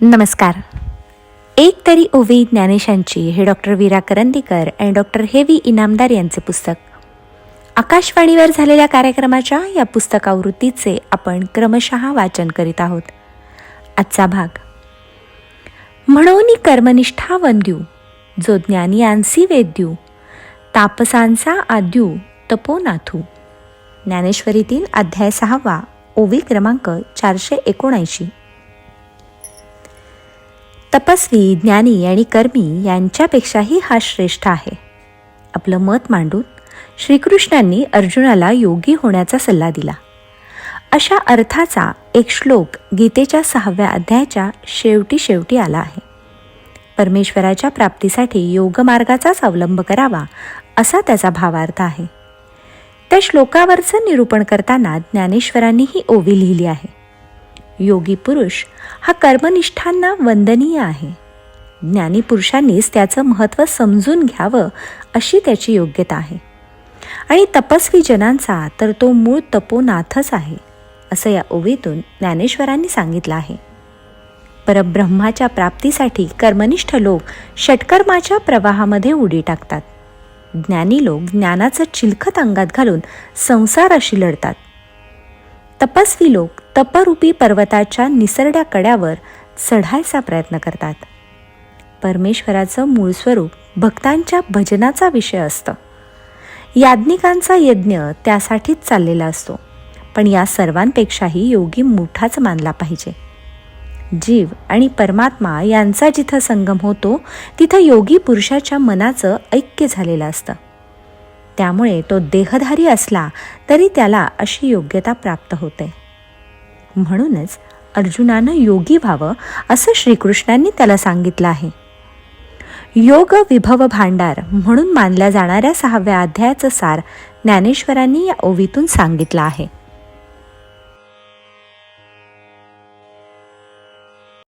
नमस्कार. एक तरी ओवी ज्ञानेशांची हे डॉक्टर वीरा करंदीकर आणि डॉक्टर हेवी इनामदार यांचे पुस्तक. आकाशवाणीवर झालेल्या कार्यक्रमाच्या या पुस्तकावृत्तीचे आपण क्रमशः वाचन करीत आहोत. आजचा भाग. म्हणून कर्मनिष्ठा वंद्यू जो ज्ञानी आणसी वेद्यू तापसांचा आद्यू तपोनाथू. ज्ञानेश्वरीतील अध्याय सहावा ओवी क्रमांक चारशे एकोणऐंशी. तपस्वी ज्ञानी आणि कर्मी यांच्यापेक्षाही हा श्रेष्ठ आहे. आपलं मत मांडून श्रीकृष्णांनी अर्जुनाला योगी होण्याचा सल्ला दिला. अशा अर्थाचा एक श्लोक गीतेच्या सहाव्या अध्यायाच्या शेवटी शेवटी आला आहे. परमेश्वराच्या प्राप्तीसाठी योगमार्गाचाच अवलंब करावा असा त्याचा भावार्थ आहे. त्या श्लोकावरचं निरूपण करताना ज्ञानेश्वरांनी ही ओवी लिहिली आहे. योगी पुरुष हा कर्मनिष्ठांना वंदनीय आहे. ज्ञानी पुरुषांनीच त्याचं महत्त्व समजून घ्यावं अशी त्याची योग्यता आहे. आणि तपस्वी जनांचा तर तो मूळ तपोनाथच आहे असं या ओवीतून ज्ञानेश्वरांनी सांगितलं आहे. परब्रह्माच्या प्राप्तीसाठी कर्मनिष्ठ लोक षटकर्माच्या प्रवाहामध्ये उडी टाकतात. ज्ञानी लोक ज्ञानाचं चिलखत अंगात घालून संसाराशी लढतात. तपस्वी लोक तपरूपी पर्वताच्या निसरड्या कड्यावर चढायचा प्रयत्न करतात. परमेश्वराचं मूळ स्वरूप भक्तांच्या भजनाचा विषय असतं. याज्ञिकांचा यज्ञ त्यासाठीच चाललेला असतो पण या सर्वांपेक्षाही योगी मोठाच मानला पाहिजे. जीव आणि परमात्मा यांचा जिथं संगम होतो तिथं योगी पुरुषाच्या मनाचं ऐक्य झालेलं असतं. त्यामुळे तो देहधारी असला तरी त्याला अशी योग्यता प्राप्त होते. म्हणूनच अर्जुनानं योगी व्हावं असं श्रीकृष्णांनी त्याला सांगितलं आहे. योग विभव भांडार म्हणून मानल्या जाणाऱ्या सहाव्या अध्यायाचं सार ज्ञानेश्वरांनी या ओवीतून सांगितलं आहे.